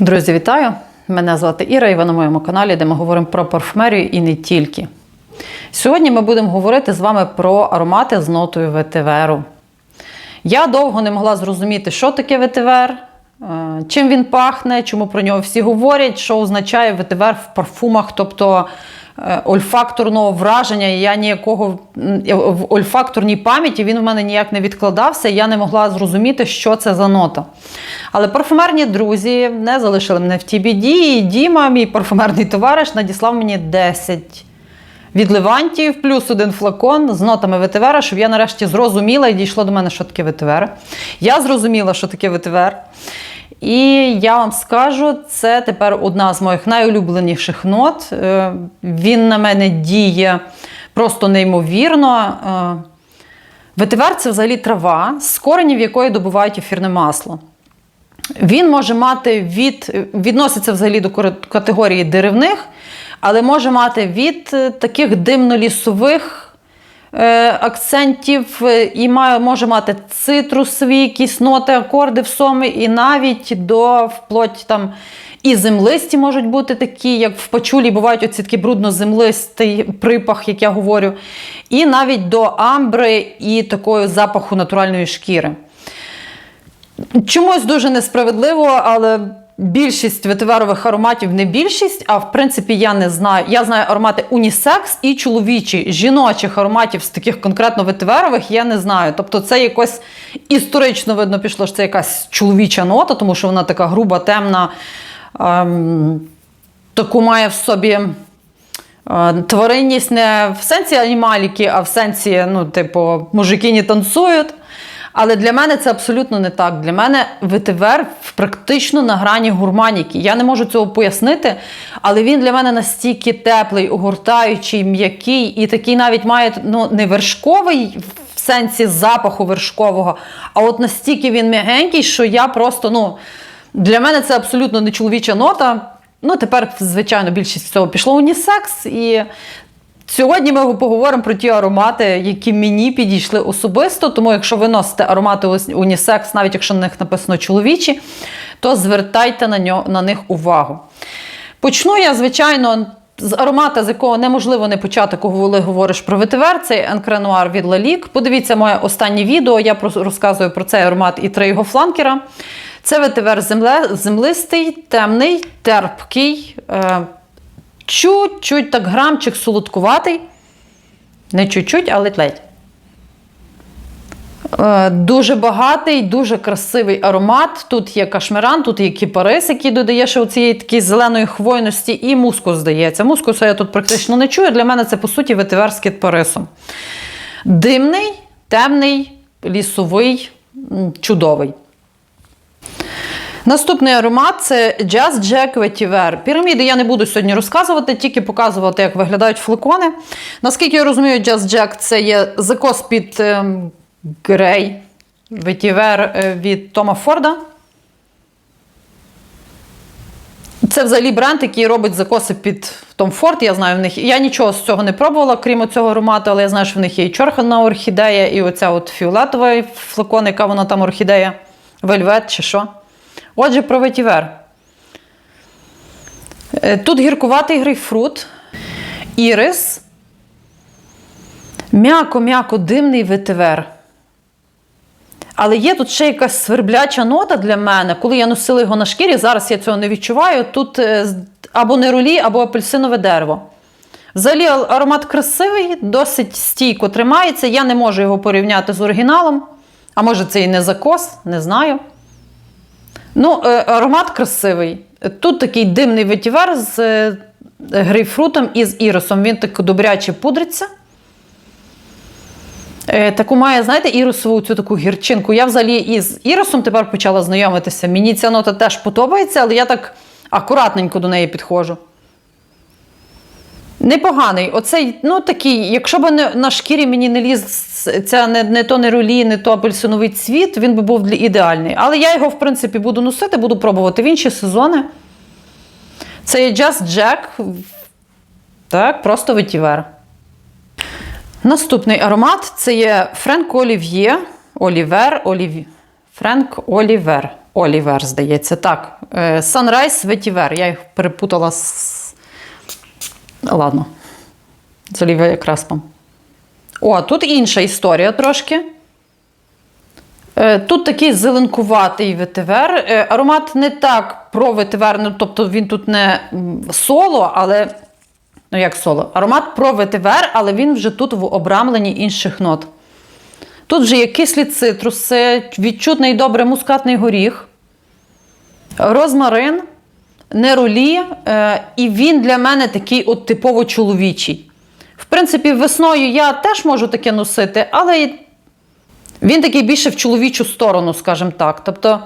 Друзі, вітаю! Мене звати Іра, і ви на моєму каналі, де ми говоримо про парфумерію і не тільки. Сьогодні ми будемо говорити з вами про аромати з нотою ветиверу. Я довго не могла зрозуміти, що таке ветивер, е, чим він пахне, чому про нього всі говорять, що означає ветивер в парфумах, тобто ольфакторного враження. Я ніякого в ольфакторній пам'яті він в мене ніяк не відкладався, я не могла зрозуміти, що це за нота. Але парфумерні друзі не залишили мене в TBD, і Діма, мій парфумерний товариш, надіслав мені 10 від Левантів, плюс один флакон з нотами ветивера, щоб я нарешті зрозуміла і дійшло до мене, що таке ветивер. Я зрозуміла, що таке ветивер. І я вам скажу, це тепер одна з моїх найулюбленіших нот. Е, Він на мене діє просто неймовірно. Е, Ветивер це взагалі трава, з коренів якої добувають ефірне масло. Він може мати від, відноситься взагалі до категорії деревних, але може мати від е, таких димно-лісових акцентів е, і може мати цитрусові якісь акорди в сомі, і навіть до вплоть там. І землисті можуть бути такі, як в пачулі бувають оці такі брудно-землистий припах, як я говорю, і навіть до амбри і такого запаху натуральної шкіри. Чомусь дуже несправедливо, але більшість ветиверових ароматів не більшість, а в принципі я не знаю. Я знаю аромати унісекс і чоловічі, жіночих ароматів з таких конкретно ветиверових я не знаю. Тобто це якось історично видно пішло, що це якась чоловіча нота, тому що вона така груба, темна, ем, таку має в собі. Е, Тваринність не в сенсі анімаліки, а в сенсі, ну, типу, мужики не танцюють. Але для мене це абсолютно не так. Для мене ветивер практично на грані гурманіки. Я не можу цього пояснити, але він для мене настільки теплий, огортаючий, м'який і такий навіть має ну, не вершковий в сенсі запаху вершкового, а от настільки він м'ягенький, що я просто, ну, для мене це абсолютно не чоловіча нота. Ну, тепер, звичайно, більшість цього пішло унісекс. І сьогодні ми поговоримо про ті аромати, які мені підійшли особисто. Тому, якщо ви носите аромати унісекс, навіть якщо на них написано чоловічі, то звертайте на, нього, на них увагу. Почну я, звичайно. З аромата, з якого неможливо не почати, коли говориш про ветивер, це Енкренуар від Лалік. Подивіться моє останнє відео, я розказую про цей аромат і три його фланкера. Це ветивер земле, землистий, темний, терпкий, е, чуть-чуть так грамчик солодкуватий. Не чуть-чуть, а ледь-ледь. Е, Дуже багатий, дуже красивий аромат. Тут є кашмиран, тут є кіпарис, який додає ще цієї такої зеленої хвойності, і мускус, здається. Мускусу я тут практично не чую. Для мене це, по суті, ветивер з кітпарисом. Димний, темний, лісовий, чудовий. Наступний аромат це Jazz Jack Vetiver. Піраміди я не буду сьогодні розказувати, тільки показувати, як виглядають флакони. Наскільки я розумію, Jazz Jack це є закос під ем, Грей Vetiver е, від Тома Форда. Це взагалі бренд, який робить закоси під Том Форд. Я знаю в них. Я нічого з цього не пробувала, крім цього аромату, але я знаю, що в них є і чорхана орхідея, і оця от фіолетова флакон, яка вона там орхідея, вельвет чи що. Отже, про ветівер. Е, Тут гіркуватий грейпфрут, ірис, м'яко-м'яко димний ветивер. Але є тут ще якась свербляча нота для мене. Коли я носила його на шкірі, зараз я цього не відчуваю. Тут е, або неролі, або апельсинове дерево. Взагалі аромат красивий, досить стійко тримається. Я не можу його порівняти з оригіналом. А може, це і не закос, не знаю. Ну, е, аромат красивий. Тут такий димний ветівер з е, грейпфрутом і з ірисом. Він так добряче пудриться. Е, Таку має, знаєте, ірисову цю таку гірчинку. Я взагалі із ірисом тепер почала знайомитися. Мені ця нота теж подобається, але я так акуратненько до неї підходжу. Непоганий. Оцей, ну такий, якщо б на шкірі мені не ліз ця не, не то неролі, не то апельсиновий цвіт, він би був ідеальний. Але я його, в принципі, буду носити, буду пробувати в інші сезони. Це є Just Jack. Так, просто ветівер. Наступний аромат це є Френко Олів'є. Олівер, Олів'є. Френк Олівер. Олівер, здається. Так. Е, Sunrise Vetiver. Я їх перепутала з. Ладно. З Олівією Креспом. О, тут інша історія трошки. Е, Тут такий зеленкуватий ветивер. Е, Аромат не так про ветивер, ну, тобто він тут не соло, але. Ну, як соло? Аромат про ветивер, але він вже тут в обрамленні інших нот. Тут вже є кислі цитруси, відчутний добре мускатний горіх, розмарин, неролі, е, і він для мене такий от типово чоловічий. В принципі, весною я теж можу таке носити, але він такий більше в чоловічу сторону, скажімо так. Тобто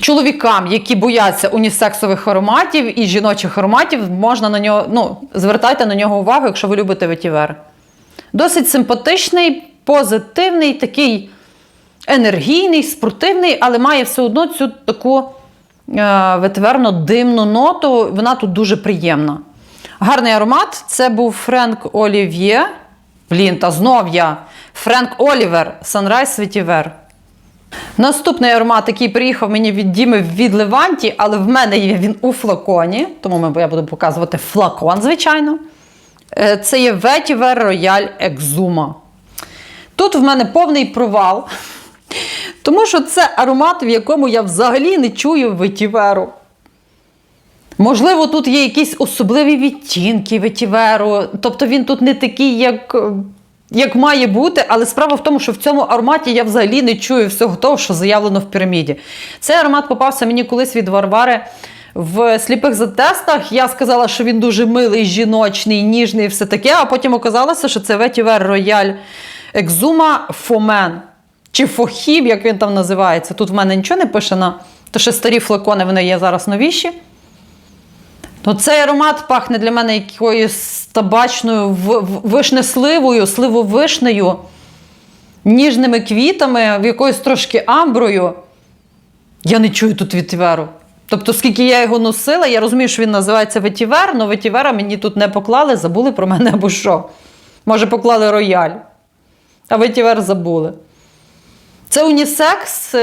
чоловікам, які бояться унісексових ароматів і жіночих ароматів, можна на нього, ну, звертайте на нього увагу, якщо ви любите ветівер. Досить симпатичний, позитивний, такий енергійний, спортивний, але має все одно цю таку е, ветверно димну ноту. Вона тут дуже приємна. Гарний аромат. Це був Френк Олів'є. Блін, та знов я. Френк Олівер, Sunrise Vetiver. Наступний аромат, який приїхав мені від Діми від Леванті, але в мене є він у флаконі, тому я буду показувати флакон, звичайно. Е, Це є Vetiver Royal Exuma. Тут в мене повний провал, тому що це аромат, в якому я взагалі не чую ветіверу. Можливо, тут є якісь особливі відтінки ветіверу, тобто він тут не такий, як, як має бути, але справа в тому, що в цьому ароматі я взагалі не чую всього того, що заявлено в піраміді. Цей аромат попався мені колись від Варвари в сліпих затестах. Я сказала, що він дуже милий, жіночний, ніжний і все таке, а потім оказалося, що це ветівер Рояль Екзума Фомен. Чи Фохіб, як він там називається. Тут в мене нічого не пише на. То ще старі флакони, вони є зараз новіші. Ну, цей аромат пахне для мене якоюсь табачною вишнесливою, сливовишнею, ніжними квітами, якоюсь трошки амброю. Я не чую тут ветіверу. Тобто, скільки я його носила, я розумію, що він називається ветівер, але ветівера мені тут не поклали, забули про мене або що. Може, поклали рояль, а ветівер забули. Це унісекс.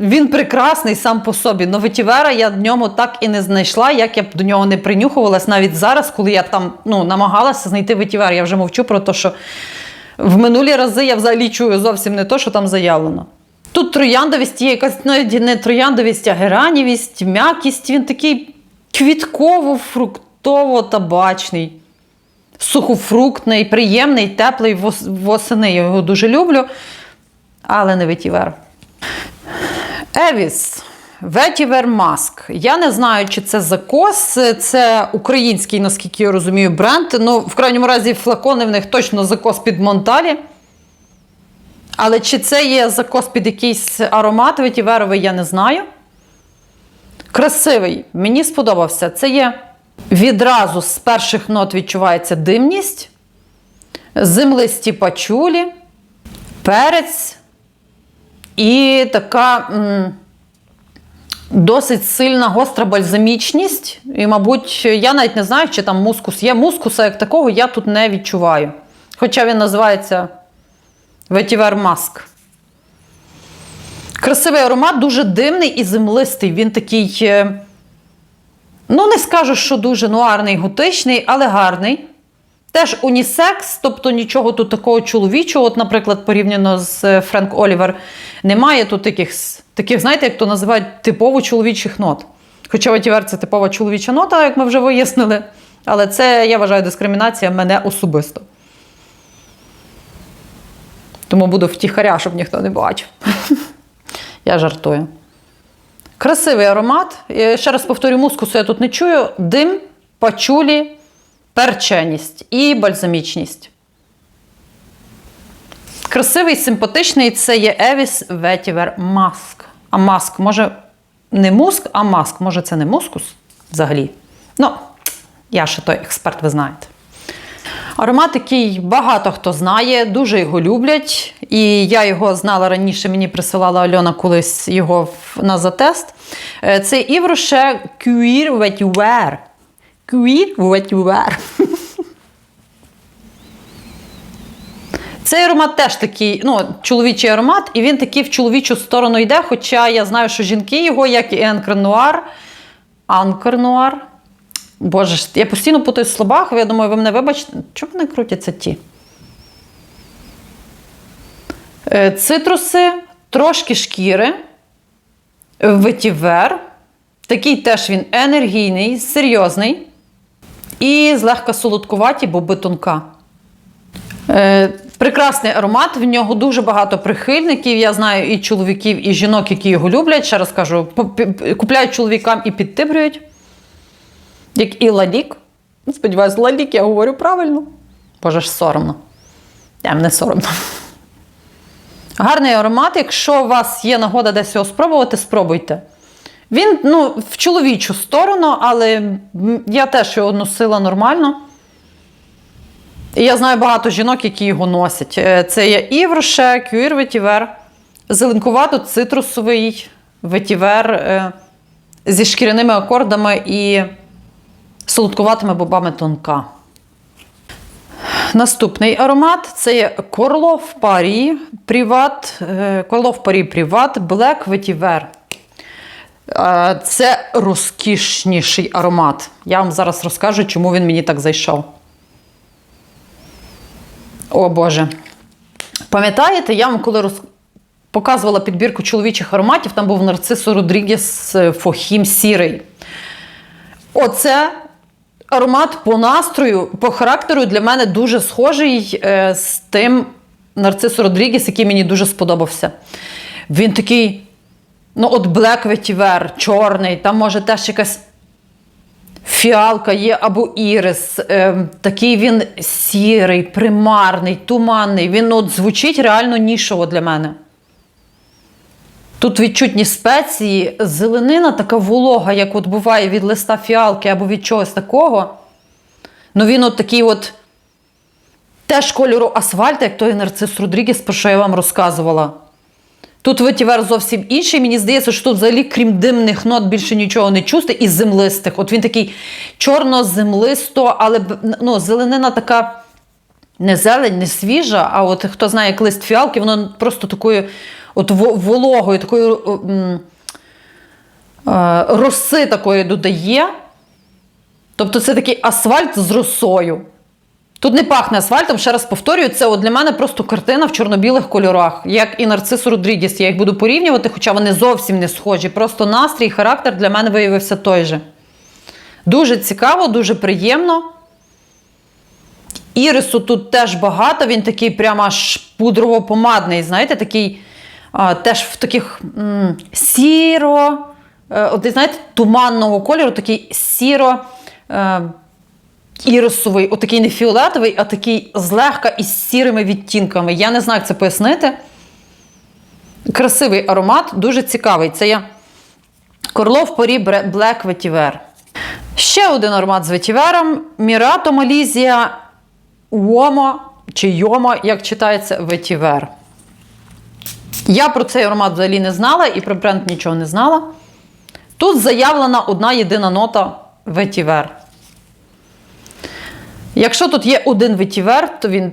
Він прекрасний сам по собі. Но ветівера я в ньому так і не знайшла, як я б до нього не принюхувалась навіть зараз, коли я там ну, намагалася знайти ветівер. Я вже мовчу про те, що в минулі рази я взагалі чую зовсім не то, що там заявлено. Тут трояндовість є якась навіть не трояндовість, а геранівість, м'якість. Він такий квітково-фруктово-табачний, сухофруктний, приємний, теплий восени. Я його дуже люблю, але не ветівер. Евіс. Ветівер Маск. Я не знаю, чи це закос, це український, наскільки я розумію, бренд. Ну, в крайньому разі, флакони в них точно закос під Монталі. Але чи це є закос під якийсь аромат ветіверовий, я не знаю. Красивий, мені сподобався. Це є відразу з перших нот відчувається димність, землисті пачулі, перець і така м, досить сильна гостра бальзамічність. І, мабуть, я навіть не знаю, чи там мускус є. Мускуса як такого я тут не відчуваю. Хоча він називається Ветівер Маск. Красивий аромат, дуже димний і землистий. Він такий, е, ну, не скажу, що дуже нуарний, готичний, але гарний. Теж унісекс, тобто нічого тут такого чоловічого, от, наприклад, порівняно з е, Френк Олівер, немає тут таких, таких, знаєте, як то називають типово чоловічих нот. Хоча ветівер це типова чоловіча нота, як ми вже вияснили. Але це, я вважаю, дискримінація мене особисто. Тому буду втіхаря, щоб ніхто не бачив. Я жартую. Красивий аромат. Е, Ще раз повторю, мускусу я тут не чую. Дим, пачулі, перченість і бальзамічність. Красивий, симпатичний це є Евіс Ветівер Маск. А маск, може, не муск, а маск. Може, це не мускус взагалі. Ну, я ще той експерт, ви знаєте. Аромат, який багато хто знає, дуже його люблять. І я його знала раніше, мені присилала Альона колись його на затест. Е, Це Івроше Cuir Vetiver. Cuir Vetiver. Цей аромат теж такий, ну, чоловічий аромат, і він такий в чоловічу сторону йде. Хоча я знаю, що жінки його, як і Енкер Нуар, Анкер Нуар. Боже я постійно путаю в словах, я думаю, ви мене вибачте, чому вони крутяться ті? Е, Цитруси, трошки шкіри, ветівер. Такий теж він енергійний, серйозний. І злегка солодкуваті, бо тонка. Е, прекрасний аромат, в нього дуже багато прихильників. Я знаю і чоловіків, і жінок, які його люблять. Ще раз кажу, купляють чоловікам і підтибрюють. Як і Ладік. Сподіваюсь, Ладік, я говорю правильно. Боже ж соромно. Я не соромно. Гарний аромат. Якщо у вас є нагода десь його спробувати, спробуйте. Він ну, в чоловічу сторону, але я теж його носила нормально. І я знаю багато жінок, які його носять. Е, Це є і Вроше, Кюір ветівер, зеленкувато-цитрусовий ветівер е, зі шкіряними акордами і солодкуватими бобами тонка. Наступний аромат це є Корлов Парі Приват, Корлов Парі Приват Black Vetiver. Це розкішніший аромат. Я вам зараз розкажу, чому він мені так зайшов. О Боже. Пам'ятаєте, я вам коли роз... показувала підбірку чоловічих ароматів, там був нарцисо Родрігес е, Фохім Сірий. Оце аромат по настрою, по характеру для мене дуже схожий е, з тим Нарцисо Родрігес, який мені дуже сподобався. Він такий, ну, от Black Vetiver, чорний, там може теж якась фіалка є або ірис. Е, такий він сірий, примарний, туманний. Він от звучить реально нішово для мене. Тут відчутні спеції, зеленина така волога, як от буває від листа фіалки або від чогось такого. Ну він от такий от теж кольору асфальту, як той нарцис Родрігес, про що я вам розказувала. Тут ветівер зовсім інший. Мені здається, що тут взагалі, крім димних нот, більше нічого не чути, і землистих. От він такий чорно-землисто, але ну, зеленина така не зелень, не свіжа, а от хто знає, як лист фіалки, воно просто такою от вологою, такою о, е, роси такої додає. Тобто це такий асфальт з росою. Тут не пахне асфальтом, ще раз повторюю, це от для мене просто картина в чорно-білих кольорах, як і Нарцис Родрігес. Я їх буду порівнювати, хоча вони зовсім не схожі. Просто настрій, і характер для мене виявився той же. Дуже цікаво, дуже приємно. Ірису тут теж багато, він такий прямо аж пудрово-помадний, знаєте, такий а, теж в таких м, сіро, е, от, знаєте, туманного кольору, такий сіро. Е, ірисовий, отакий не фіолетовий, а такий злегка із сірими відтінками. Я не знаю, як це пояснити. Красивий аромат, дуже цікавий. Це є Корлов порі Black Vetiver. Ще один аромат з ветівером. Мірато Малізія Уомо чи Йомо, як читається, ветівер. Я про цей аромат взагалі не знала і про бренд нічого не знала. Тут заявлена одна єдина нота ветівер. Якщо тут є один ветівер, то він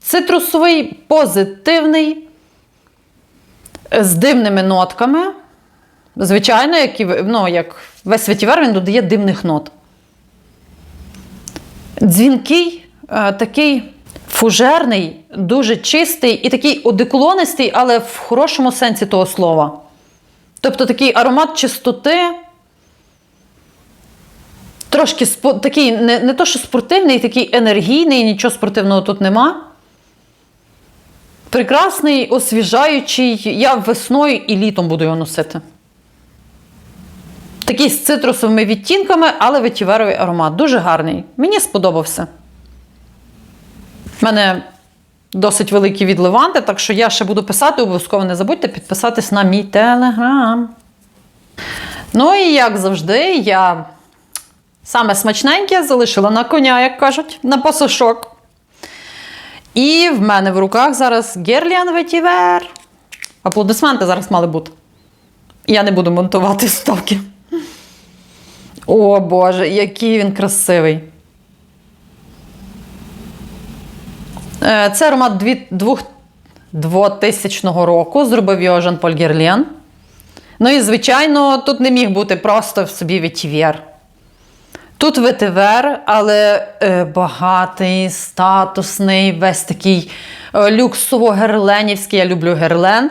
цитрусовий, позитивний, з димними нотками. Звичайно, як, і, ну, як весь ветівер, він додає димних нот. Дзвінкий, е, такий фужерний, дуже чистий і такий одеколонистий, але в хорошому сенсі того слова. Тобто такий аромат чистоти, трошки спо- такий, не, не то, що спортивний, такий енергійний, нічого спортивного тут нема. Прекрасний, освіжаючий. Я весною і літом буду його носити. Такий з цитрусовими відтінками, але ветіверовий аромат. Дуже гарний. Мені сподобався. У мене досить великі відливанти, так що я ще буду писати. Обов'язково не забудьте підписатись на мій телеграм. Ну і як завжди, я саме смачненьке залишила на коня, як кажуть, на пасашок. І в мене в руках зараз Герліан Ветівер. Аплодисменти зараз мали бути. Я не буду монтувати вставки. О Боже, який він красивий. Е, Це аромат 2000 року. Зробив його Жан-Поль Герлен. Ну і, звичайно, тут не міг бути просто в собі ветів'єр. Тут ветивер, але е, багатий, статусний, весь такий е, люксово-герленівський. Я люблю герлен.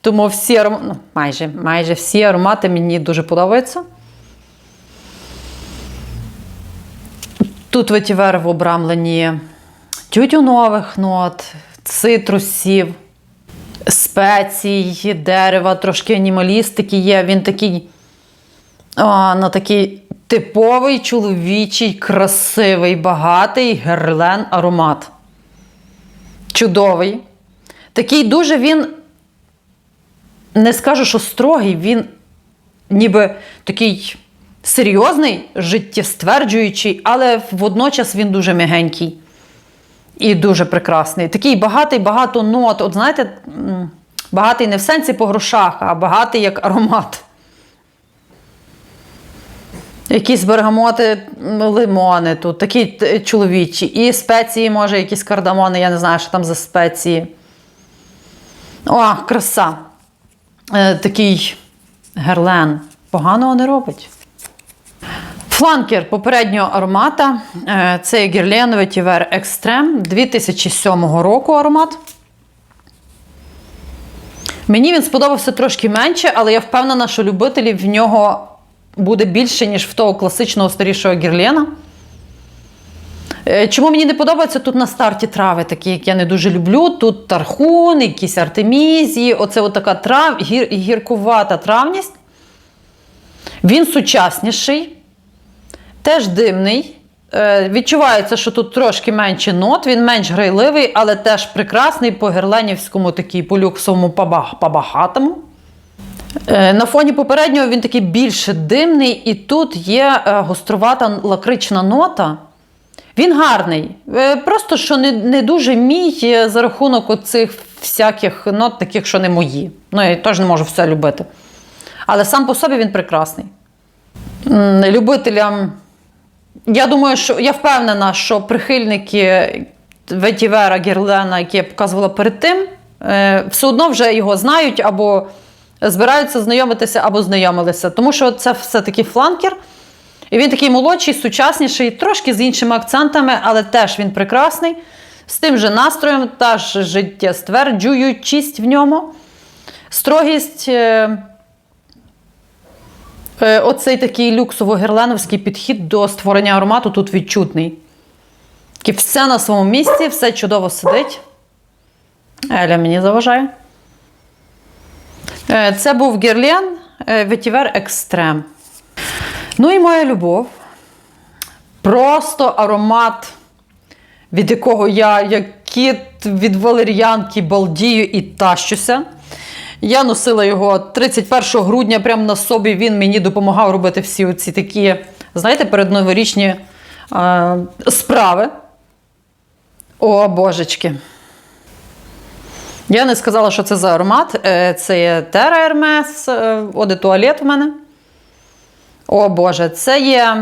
Тому всі аромати, ну, майже, майже всі аромати мені дуже подобаються. Тут ветівер в обрамленні тютюнових нот, цитрусів, спецій, дерева, трошки анімалістики є. Він такий, а, ну, такий типовий чоловічий, красивий, багатий герлен аромат. Чудовий. Такий дуже він, не скажу, що строгий, він ніби такий серйозний, життєстверджуючий, але водночас він дуже м'ягенький і дуже прекрасний. Такий багатий, багато нот. От знаєте, багатий не в сенсі по грошах, а багатий як аромат. Якісь бергамоти, лимони тут, такі чоловічі. І спеції, може, якісь кардамони, я не знаю, що там за спеції. О, краса. Е, такий герлен. Поганого не робить. Фланкер попереднього аромата. Е, Це Guerlain Vetiver Extreme 2007 року аромат. Мені він сподобався трошки менше, але я впевнена, що любителів в нього буде більше, ніж в того класичного старішого гірлена. Е, Чому мені не подобається тут на старті трави, такі, як я не дуже люблю. Тут тархун, якісь артемізії, оце от така трав, гір, гіркувата травність. Він сучасніший, теж димний. Е, відчувається, що тут трошки менше нот, він менш грайливий, але теж прекрасний по герленівському, такий по люксовому. Е, На фоні попереднього він такий більше димний, і тут є е, гострувата лакрична нота. Він гарний. Е, Просто що не, не дуже мій е, за рахунок оцих всяких нот, таких, що не мої. Ну, я теж не можу все любити. Але сам по собі він прекрасний. Любителям. Я думаю, що я впевнена, що прихильники Ветівера Герлена, які я показувала перед тим, е, все одно вже його знають або збираються знайомитися, або знайомилися. Тому що це все-таки фланкер. І він такий молодший, сучасніший, трошки з іншими акцентами, але теж він прекрасний. З тим же настроєм, та ж життєстверджуючість в ньому. Строгість. е, Е, Оцей такий люксово-герленовський підхід до створення аромату тут відчутний. Все на своєму місці, все чудово сидить. Еля мені заважає. Е, Це був Герлен Ветівер Екстрем. Ну і моя любов. Просто аромат, від якого я, як кіт від валер'янки, балдію і тащуся. Я носила його 31 грудня, прямо на собі він мені допомагав робити всі оці такі, знаєте, передноворічні е, справи. О, божечки. Я не сказала, що це за аромат. Е, Це є Terra Hermes, Оде туалет в мене. О Боже, це є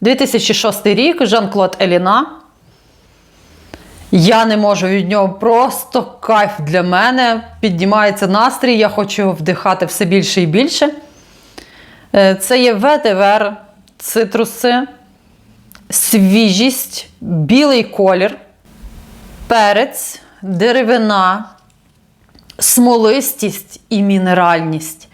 2006 рік, Жан-Клод Еліна. Я не можу від нього просто кайф для мене. Піднімається настрій, я хочу вдихати все більше і більше. Е, Це є ветивер, цитруси, свіжість, білий колір, перець, деревина, смолистість і мінеральність.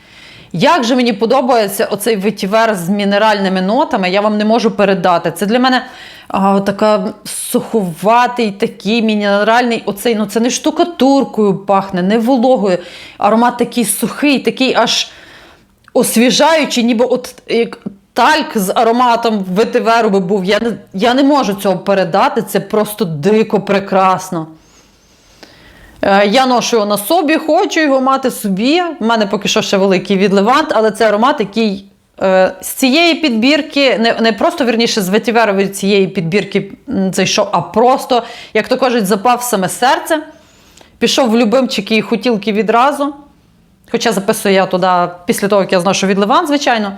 Як же мені подобається оцей ветівер з мінеральними нотами, я вам не можу передати. Це для мене а, така суховатий, такий мінеральний. Оцей, ну це не штукатуркою пахне, не вологою. Аромат такий сухий, такий аж освіжаючий, ніби от як тальк з ароматом ветиверу би був. Я не, я не можу цього передати. Це просто дико прекрасно. Е, Я ношу його на собі, хочу його мати собі. У мене поки що ще великий відливант, але це аромат, який е, з цієї підбірки, не, просто вірніше з ветіверової цієї підбірки зайшов, а просто, як то кажуть, запав саме серце. Пішов в любимчики і хотілки відразу. Хоча записую я туди після того, як я зношу відливант, звичайно.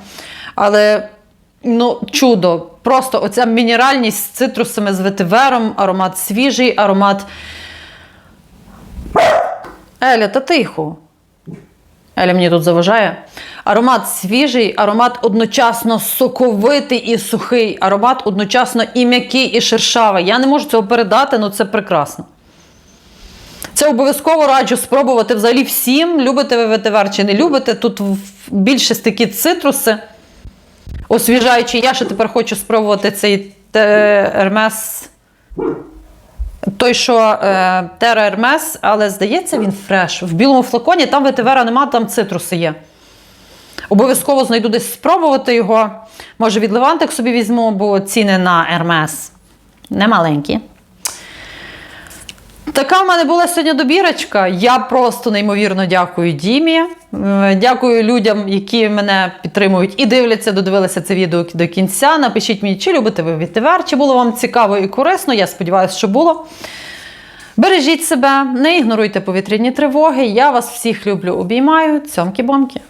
Але ну, чудо. Просто оця мінеральність з цитрусами, з ветивером, аромат свіжий, аромат. Еля, та тихо. Еля мені тут заважає. Аромат свіжий, аромат одночасно соковитий і сухий, аромат одночасно і м'який, і шершавий. Я не можу цього передати, але це прекрасно. Це обов'язково раджу спробувати взагалі всім. Любите ви ветивер чи не любите. Тут більше такі цитруси. Освіжаючи, я ще тепер хочу спробувати цей Ермес. Той, що е, Тера Ермес, але здається, він фреш. В білому флаконі там ветивера нема, там цитруси є. Обов'язково знайду десь спробувати його. Може, від Левантик собі візьму, бо ціни на Ермес не маленькі. Така в мене була сьогодні добірочка. Я просто неймовірно дякую Дімі. Е, Дякую людям, які мене підтримують і дивляться, додивилися це відео до кінця. Напишіть мені, чи любите ви відтевер, чи було вам цікаво і корисно. Я сподіваюся, що було. Бережіть себе, не ігноруйте повітряні тривоги. Я вас всіх люблю, обіймаю. Цьомкі-бомки.